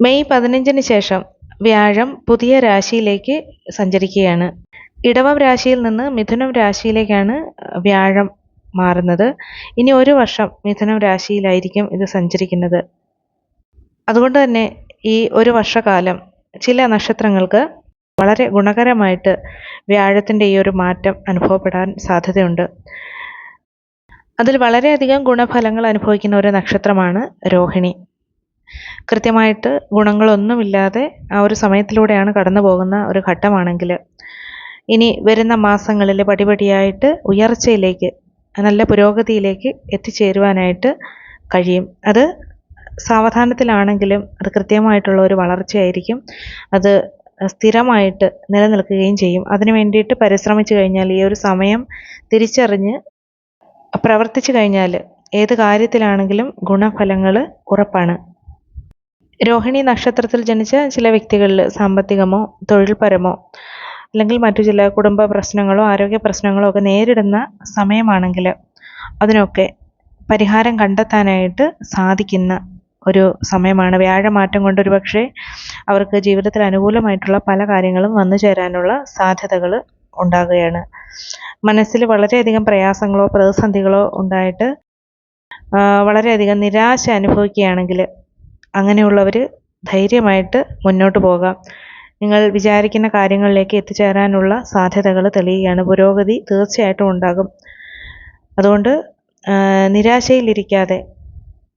May പതിനഞ്ചിന് ശേഷം വ്യാഴം പുതിയ രാശിയിലേക്ക് സഞ്ചരിക്കുകയാണ്. ഇടവം രാശിയിൽ നിന്ന് മിഥുനം രാശിയിലേക്കാണ് വ്യാഴം മാറുന്നത്. ഇനി ഒരു വർഷം മിഥുനം രാശിയിലായിരിക്കും ഇത് സഞ്ചരിക്കുന്നത്. അതുകൊണ്ട് തന്നെ ഈ ഒരു വർഷകാലം ചില നക്ഷത്രങ്ങൾക്ക് വളരെ ഗുണകരമായിട്ട് വ്യാഴത്തിന്റെ ഈ ഒരു മാറ്റം അനുഭവപ്പെടാൻ സാധ്യതയുണ്ട്. അതിൽ വളരെയധികം ഗുണഫലങ്ങൾ അനുഭവിക്കുന്ന ഒരു നക്ഷത്രമാണ് രോഹിണി. കൃത്യമായിട്ട് ഗുണങ്ങളൊന്നുമില്ലാതെ ആ ഒരു സമയത്തിലൂടെയാണ് കടന്നു പോകുന്ന ഒരു ഘട്ടമാണെങ്കിൽ ഇനി വരുന്ന മാസങ്ങളിൽ പടിപടിയായിട്ട് ഉയർച്ചയിലേക്ക് നല്ല പുരോഗതിയിലേക്ക് എത്തിച്ചേരുവാനായിട്ട് കഴിയും. അത് സാവധാനത്തിലാണെങ്കിലും അത് കൃത്യമായിട്ടുള്ള ഒരു വളർച്ചയായിരിക്കും. അത് സ്ഥിരമായിട്ട് നിലനിൽക്കുകയും ചെയ്യും. അതിനു വേണ്ടിയിട്ട് പരിശ്രമിച്ചു കഴിഞ്ഞാൽ ഈ ഒരു സമയം തിരിച്ചറിഞ്ഞ് പ്രവർത്തിച്ചു കഴിഞ്ഞാൽ ഏത് കാര്യത്തിലാണെങ്കിലും ഗുണഫലങ്ങൾ ഉറപ്പാണ്. രോഹിണി നക്ഷത്രത്തിൽ ജനിച്ച ചില വ്യക്തികളിൽ സാമ്പത്തികമോ തൊഴിൽപരമോ അല്ലെങ്കിൽ മറ്റു ചില കുടുംബ പ്രശ്നങ്ങളോ ആരോഗ്യ പ്രശ്നങ്ങളോ ഒക്കെ നേരിടുന്ന സമയമാണെങ്കിൽ അതിനൊക്കെ പരിഹാരം കണ്ടെത്താനായിട്ട് സാധിക്കുന്ന ഒരു സമയമാണ്. വ്യാഴമാറ്റം കൊണ്ട് ഒരു പക്ഷേ അവർക്ക് ജീവിതത്തിൽ അനുകൂലമായിട്ടുള്ള പല കാര്യങ്ങളും വന്നു ചേരാനുള്ള സാധ്യതകൾ ഉണ്ടാകുകയാണ്. മനസ്സിൽ വളരെയധികം പ്രയാസങ്ങളോ പ്രതിസന്ധികളോ ഉണ്ടായിട്ട് വളരെയധികം നിരാശ അനുഭവിക്കുകയാണെങ്കിൽ അങ്ങനെയുള്ളവർ ധൈര്യമായിട്ട് മുന്നോട്ട് പോകാം. നിങ്ങൾ വിചാരിക്കുന്ന കാര്യങ്ങളിലേക്ക് എത്തിച്ചേരാനുള്ള സാധ്യതകൾ തെളിയുകയാണ്. പുരോഗതി തീർച്ചയായിട്ടും ഉണ്ടാകും. അതുകൊണ്ട് നിരാശയിലിരിക്കാതെ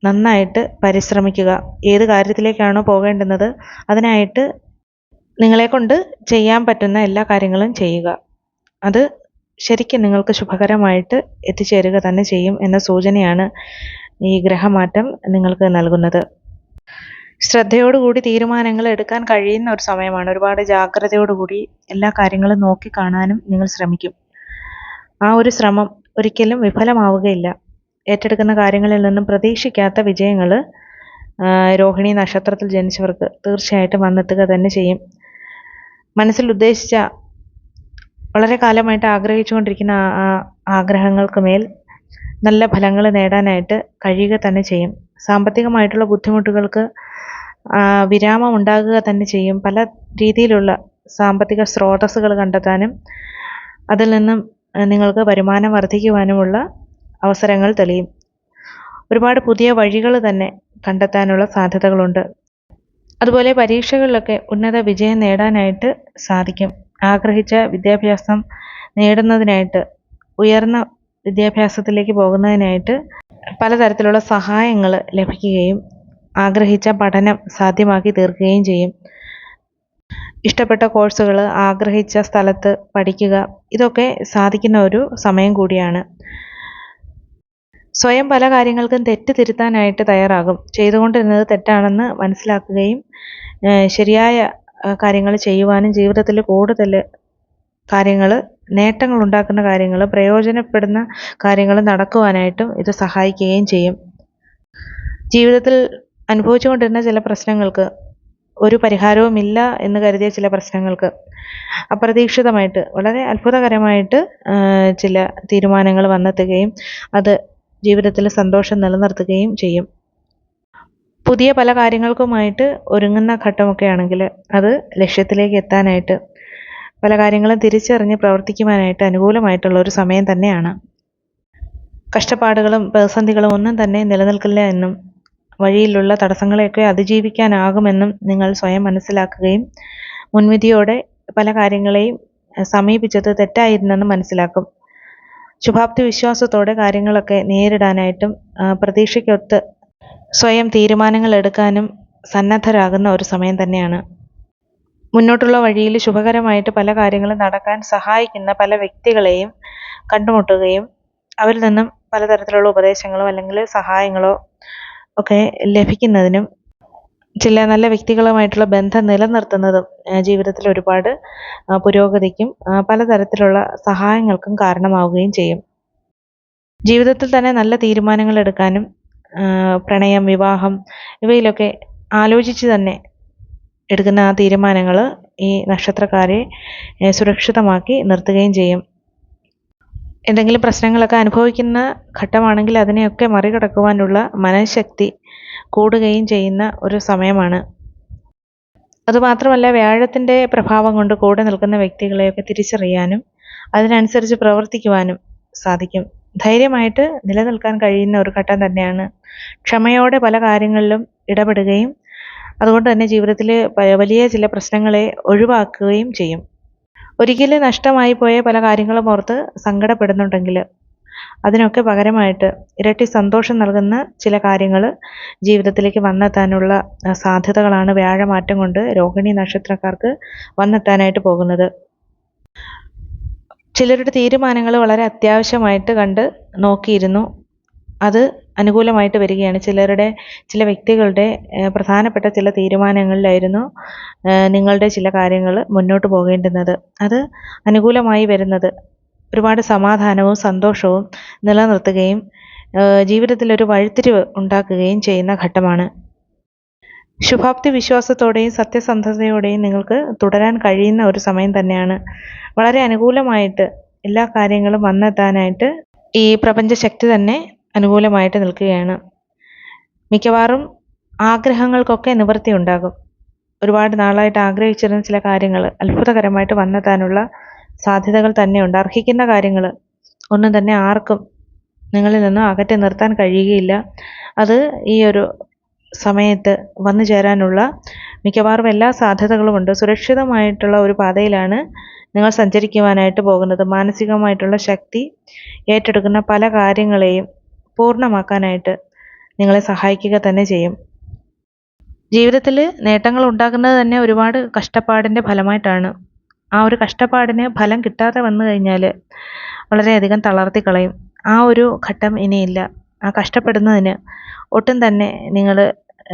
നന്നായിട്ട് പരിശ്രമിക്കുക. ഏത് കാര്യത്തിലേക്കാണോ പോകേണ്ടുന്നത് അതിനായിട്ട് നിങ്ങളെക്കൊണ്ട് ചെയ്യാൻ പറ്റുന്ന എല്ലാ കാര്യങ്ങളും ചെയ്യുക. അത് ശരിക്കും നിങ്ങൾക്ക് ശുഭകരമായിട്ട് എത്തിച്ചേരുക തന്നെ ചെയ്യും എന്ന സൂചനയാണ് ഈ ഗ്രഹമാറ്റം നിങ്ങൾക്ക് നൽകുന്നത്. ശ്രദ്ധയോടുകൂടി തീരുമാനങ്ങൾ എടുക്കാൻ കഴിയുന്ന ഒരു സമയമാണ്. ഒരുപാട് ജാഗ്രതയോടുകൂടി എല്ലാ കാര്യങ്ങളും നോക്കി കാണാനും നിങ്ങൾ ശ്രമിക്കും. ആ ഒരു ശ്രമം ഒരിക്കലും വിഫലമാവുകയില്ല. ഏറ്റെടുക്കുന്ന കാര്യങ്ങളിൽ നിന്നും പ്രതീക്ഷിക്കാത്ത വിജയങ്ങൾ രോഹിണി നക്ഷത്രത്തിൽ ജനിച്ചവർക്ക് തീർച്ചയായിട്ടും വന്നെത്തുക തന്നെ ചെയ്യും. മനസ്സിൽ ഉദ്ദേശിച്ച വളരെ കാലമായിട്ട് ആഗ്രഹിച്ചുകൊണ്ടിരിക്കുന്ന ആഗ്രഹങ്ങൾക്ക് മേൽ നല്ല ഫലങ്ങൾ നേടാനായിട്ട് കഴിയുക തന്നെ ചെയ്യും. സാമ്പത്തികമായിട്ടുള്ള ബുദ്ധിമുട്ടുകൾക്ക് വിരാമം ഉണ്ടാകുക തന്നെ ചെയ്യും. പല രീതിയിലുള്ള സാമ്പത്തിക സ്രോതസ്സുകൾ കണ്ടെത്താനും അതിൽ നിന്നും നിങ്ങൾക്ക് വരുമാനം വർദ്ധിക്കുവാനുമുള്ള അവസരങ്ങൾ തെളിയും. ഒരുപാട് പുതിയ വഴികൾ തന്നെ കണ്ടെത്താനുള്ള സാധ്യതകളുണ്ട്. അതുപോലെ പരീക്ഷകളിലൊക്കെ ഉന്നത വിജയം നേടാനായിട്ട് സാധിക്കും. ആഗ്രഹിച്ച വിദ്യാഭ്യാസം നേടുന്നതിനായിട്ട് ഉയർന്ന വിദ്യാഭ്യാസത്തിലേക്ക് പോകുന്നതിനായിട്ട് പലതരത്തിലുള്ള സഹായങ്ങൾ ലഭിക്കുകയും ആഗ്രഹിച്ച പഠനം സാധ്യമാക്കി തീർക്കുകയും ചെയ്യും. ഇഷ്ടപ്പെട്ട കോഴ്സുകൾ ആഗ്രഹിച്ച സ്ഥലത്ത് പഠിക്കുക ഇതൊക്കെ സാധിക്കുന്ന ഒരു സമയം കൂടിയാണ്. സ്വയം പല കാര്യങ്ങൾക്കും തെറ്റ് തിരുത്താനായിട്ട് തയ്യാറാകും. ചെയ്തുകൊണ്ടിരുന്നത് തെറ്റാണെന്ന് മനസ്സിലാക്കുകയും ശരിയായ കാര്യങ്ങൾ ചെയ്യുവാനും ജീവിതത്തിൽ കൂടുതൽ കാര്യങ്ങൾ നേട്ടങ്ങൾ ഉണ്ടാക്കുന്ന കാര്യങ്ങൾ പ്രയോജനപ്പെടുന്ന കാര്യങ്ങൾ നടക്കുവാനായിട്ടും ഇത് സഹായിക്കുകയും ചെയ്യും. ജീവിതത്തിൽ അനുഭവിച്ചുകൊണ്ടിരുന്ന ചില പ്രശ്നങ്ങൾക്ക് ഒരു പരിഹാരവുമില്ല എന്ന് കരുതിയ ചില പ്രശ്നങ്ങൾക്ക് അപ്രതീക്ഷിതമായിട്ട് വളരെ അത്ഭുതകരമായിട്ട് ചില തീരുമാനങ്ങൾ വന്നെത്തുകയും അത് ജീവിതത്തിൽ സന്തോഷം നിലനിർത്തുകയും ചെയ്യും. പുതിയ പല കാര്യങ്ങൾക്കുമായിട്ട് ഒരുങ്ങുന്ന ഘട്ടമൊക്കെ ആണെങ്കിൽ അത് ലക്ഷ്യത്തിലേക്ക് എത്താനായിട്ട് പല കാര്യങ്ങളും തിരിച്ചറിഞ്ഞ് പ്രവർത്തിക്കുവാനായിട്ട് അനുകൂലമായിട്ടുള്ള ഒരു സമയം തന്നെയാണ്. കഷ്ടപ്പാടുകളും പ്രതിസന്ധികളും ഒന്നും തന്നെ നിലനിൽക്കില്ല എന്നും വഴിയിലുള്ള തടസ്സങ്ങളെയൊക്കെ അതിജീവിക്കാനാകുമെന്നും നിങ്ങൾ സ്വയം മനസ്സിലാക്കുകയും മുൻവിധിയോടെ പല കാര്യങ്ങളെയും സമീപിച്ചത് തെറ്റായിരുന്നെന്ന് മനസ്സിലാക്കും. ശുഭാപ്തി വിശ്വാസത്തോടെ കാര്യങ്ങളൊക്കെ നേരിടാനായിട്ടും പ്രതീക്ഷയ്ക്കൊത്ത് സ്വയം തീരുമാനങ്ങൾ എടുക്കാനും സന്നദ്ധരാകുന്ന ഒരു സമയം തന്നെയാണ്. മുന്നോട്ടുള്ള വഴിയിൽ ശുഭകരമായിട്ട് പല കാര്യങ്ങളും നടക്കാൻ സഹായിക്കുന്ന പല വ്യക്തികളെയും കണ്ടുമുട്ടുകയും അവരിൽ നിന്നും പലതരത്തിലുള്ള ഉപദേശങ്ങളോ അല്ലെങ്കിൽ സഹായങ്ങളോ ഒക്കെ ലഭിക്കുന്നതിനും ചില നല്ല വ്യക്തികളുമായിട്ടുള്ള ബന്ധം നിലനിർത്തുന്നതും ജീവിതത്തിൽ ഒരുപാട് പുരോഗതിക്കും പലതരത്തിലുള്ള സഹായങ്ങൾക്കും കാരണമാവുകയും ചെയ്യും. ജീവിതത്തിൽ തന്നെ നല്ല തീരുമാനങ്ങൾ എടുക്കാനും പ്രണയം വിവാഹം ഇവയിലൊക്കെ ആലോചിച്ച് തന്നെ എടുക്കുന്ന ആ തീരുമാനങ്ങൾ ഈ നക്ഷത്രക്കാരെ സുരക്ഷിതമാക്കി നിർത്തുകയും ചെയ്യും. എന്തെങ്കിലും പ്രശ്നങ്ങളൊക്കെ അനുഭവിക്കുന്ന ഘട്ടമാണെങ്കിൽ അതിനെയൊക്കെ മറികടക്കുവാനുള്ള മനഃശക്തി കൂടുകയും ചെയ്യുന്ന ഒരു സമയമാണ്. അതുമാത്രമല്ല വ്യാഴത്തിന്റെ പ്രഭാവം കൊണ്ട് കൂടെ നിൽക്കുന്ന വ്യക്തികളെയൊക്കെ തിരിച്ചറിയാനും അതിനനുസരിച്ച് പ്രവർത്തിക്കുവാനും സാധിക്കും. ധൈര്യമായിട്ട് നിലനിൽക്കാൻ കഴിയുന്ന ഒരു ഘട്ടം തന്നെയാണ്. ക്ഷമയോടെ പല കാര്യങ്ങളിലും ഇടപെടുകയും അതുകൊണ്ട് തന്നെ ജീവിതത്തിൽ വലിയ ചില പ്രശ്നങ്ങളെ ഒഴിവാക്കുകയും ചെയ്യും. ഒരിക്കലും നഷ്ടമായി പോയ പല കാര്യങ്ങളും ഓർത്ത് സങ്കടപ്പെടുന്നുണ്ടെങ്കിൽ അതിനൊക്കെ പകരമായിട്ട് ഇരട്ടി സന്തോഷം നൽകുന്ന ചില കാര്യങ്ങൾ ജീവിതത്തിലേക്ക് വന്നെത്താനുള്ള സാധ്യതകളാണ് വ്യാഴമാറ്റം കൊണ്ട് രോഹിണി നക്ഷത്രക്കാർക്ക് വന്നെത്താനായിട്ട് പോകുന്നത്. ചിലരുടെ തീരുമാനങ്ങൾ വളരെ അത്യാവശ്യമായിട്ട് കണ്ട് നോക്കിയിരുന്നു. അത് അനുകൂലമായിട്ട് വരികയാണ്. ചിലരുടെ ചില വ്യക്തികളുടെ പ്രധാനപ്പെട്ട ചില തീരുമാനങ്ങളിലായിരുന്നു നിങ്ങളുടെ ചില കാര്യങ്ങൾ മുന്നോട്ട് പോകേണ്ടുന്നത്. അത് അനുകൂലമായി വരുന്നത് ഒരുപാട് സമാധാനവും സന്തോഷവും നിലനിർത്തുകയും ജീവിതത്തിലൊരു വഴിത്തിരിവ് ഉണ്ടാക്കുകയും ചെയ്യുന്ന ഘട്ടമാണ്. ശുഭാപ്തി വിശ്വാസത്തോടെയും സത്യസന്ധതയോടെയും നിങ്ങൾക്ക് തുടരാൻ കഴിയുന്ന ഒരു സമയം തന്നെയാണ്. വളരെ അനുകൂലമായിട്ട് എല്ലാ കാര്യങ്ങളും വന്നെത്താനായിട്ട് ഈ പ്രപഞ്ചശക്തി തന്നെ അനുകൂലമായിട്ട് നിൽക്കുകയാണ്. മിക്കവാറും ആഗ്രഹങ്ങൾക്കൊക്കെ നിവൃത്തി ഉണ്ടാകും. ഒരുപാട് നാളായിട്ട് ആഗ്രഹിച്ചിരുന്ന ചില കാര്യങ്ങൾ അത്ഭുതകരമായിട്ട് വന്നെത്താനുള്ള സാധ്യതകൾ തന്നെയുണ്ട് അർഹിക്കുന്ന കാര്യങ്ങൾ ഒന്നും തന്നെ ആർക്കും നിങ്ങളിൽ നിന്നും അകറ്റി നിർത്താൻ കഴിയുകയില്ല. അത് ഈ ഒരു സമയത്ത് വന്നു ചേരാനുള്ള മിക്കവാറും എല്ലാ സാധ്യതകളും ഉണ്ട്. സുരക്ഷിതമായിട്ടുള്ള ഒരു പാതയിലാണ് നിങ്ങൾ സഞ്ചരിക്കുവാനായിട്ട് പോകുന്നത്. മാനസികമായിട്ടുള്ള ശക്തി ഏറ്റെടുക്കുന്ന പല കാര്യങ്ങളെയും പൂർണമാക്കാനായിട്ട് നിങ്ങളെ സഹായിക്കുക തന്നെ ചെയ്യും. ജീവിതത്തിൽ നേട്ടങ്ങൾ ഉണ്ടാകുന്നത് തന്നെ ഒരുപാട് കഷ്ടപ്പാടിന്റെ ഫലമായിട്ടാണ്. ആ ഒരു കഷ്ടപ്പാടിന് ഫലം കിട്ടാതെ വന്നു കഴിഞ്ഞാൽ വളരെയധികം തളർത്തി കളയും. ആ ഒരു ഘട്ടം ഇനിയില്ല. ആ കഷ്ടപ്പെടുന്നതിന് ഒട്ടും തന്നെ നിങ്ങൾ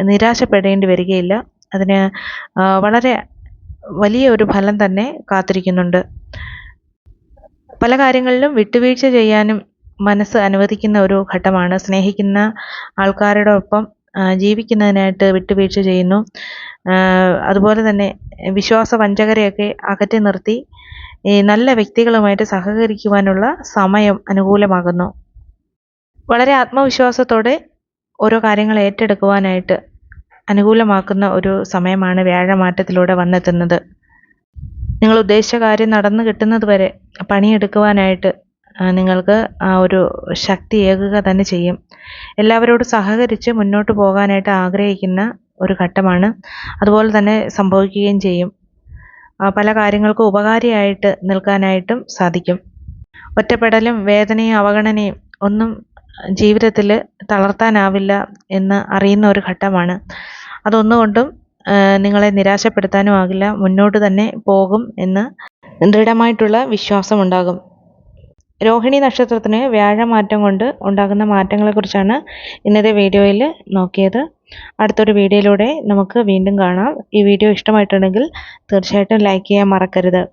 നിരാശപ്പെടേണ്ടി വരികയില്ല. അതിന് വളരെ വലിയ ഒരു ഫലം തന്നെ കാത്തിരിക്കുന്നുണ്ട്. പല കാര്യങ്ങളിലും വിട്ടുവീഴ്ച ചെയ്യാനും മനസ്സ് അനുവദിക്കുന്ന ഒരു ഘട്ടമാണ്. സ്നേഹിക്കുന്ന ആൾക്കാരുടെ ഒപ്പം ജീവിക്കുന്നതിനായിട്ട് വിട്ടുവീഴ്ച ചെയ്യുന്നു. അതുപോലെ തന്നെ വിശ്വാസ വഞ്ചകരെയൊക്കെ അകറ്റി നിർത്തി നല്ല വ്യക്തികളുമായിട്ട് സഹകരിക്കുവാനുള്ള സമയം അനുകൂലമാകുന്നു. വളരെ ആത്മവിശ്വാസത്തോടെ ഓരോ കാര്യങ്ങൾ ഏറ്റെടുക്കുവാനായിട്ട് അനുകൂലമാക്കുന്ന ഒരു സമയമാണ് വ്യാഴമാറ്റത്തിലൂടെ വന്നെത്തുന്നത്. നിങ്ങൾ ഉദ്ദേശിച്ച കാര്യം നടന്നു കിട്ടുന്നത് വരെ പണിയെടുക്കുവാനായിട്ട് നിങ്ങൾക്ക് ആ ഒരു ശക്തി ഏകുക തന്നെ ചെയ്യും. എല്ലാവരോടും സഹകരിച്ച് മുന്നോട്ട് പോകാനായിട്ട് ആഗ്രഹിക്കുന്ന ഒരു ഘട്ടമാണ് അതുപോലെ തന്നെ സംഭവിക്കുകയും ചെയ്യും. പല കാര്യങ്ങൾക്കും ഉപകാരിയായിട്ട് നിൽക്കാനായിട്ടും സാധിക്കും. ഒറ്റപ്പെടലും വേദനയും അവഗണനയും ഒന്നും ജീവിതത്തിൽ തളർത്താനാവില്ല എന്ന് അറിയുന്ന ഒരു ഘട്ടമാണ്. അതൊന്നുകൊണ്ടും നിങ്ങളെ നിരാശപ്പെടുത്താനും ആകില്ല. മുന്നോട്ട് തന്നെ പോകും എന്ന് ദൃഢമായിട്ടുള്ള വിശ്വാസമുണ്ടാകും. രോഹിണി നക്ഷത്രത്തിന് വ്യാഴമാറ്റം കൊണ്ട് ഉണ്ടാകുന്ന മാറ്റങ്ങളെക്കുറിച്ചാണ് ഇന്നത്തെ വീഡിയോയിൽ നോക്കിയത്. അടുത്തൊരു വീഡിയോയിലൂടെ നമുക്ക് വീണ്ടും കാണാം. ഈ വീഡിയോ ഇഷ്ടമായിട്ടുണ്ടെങ്കിൽ തീർച്ചയായിട്ടും ലൈക്ക് ചെയ്യാൻ മറക്കരുത്.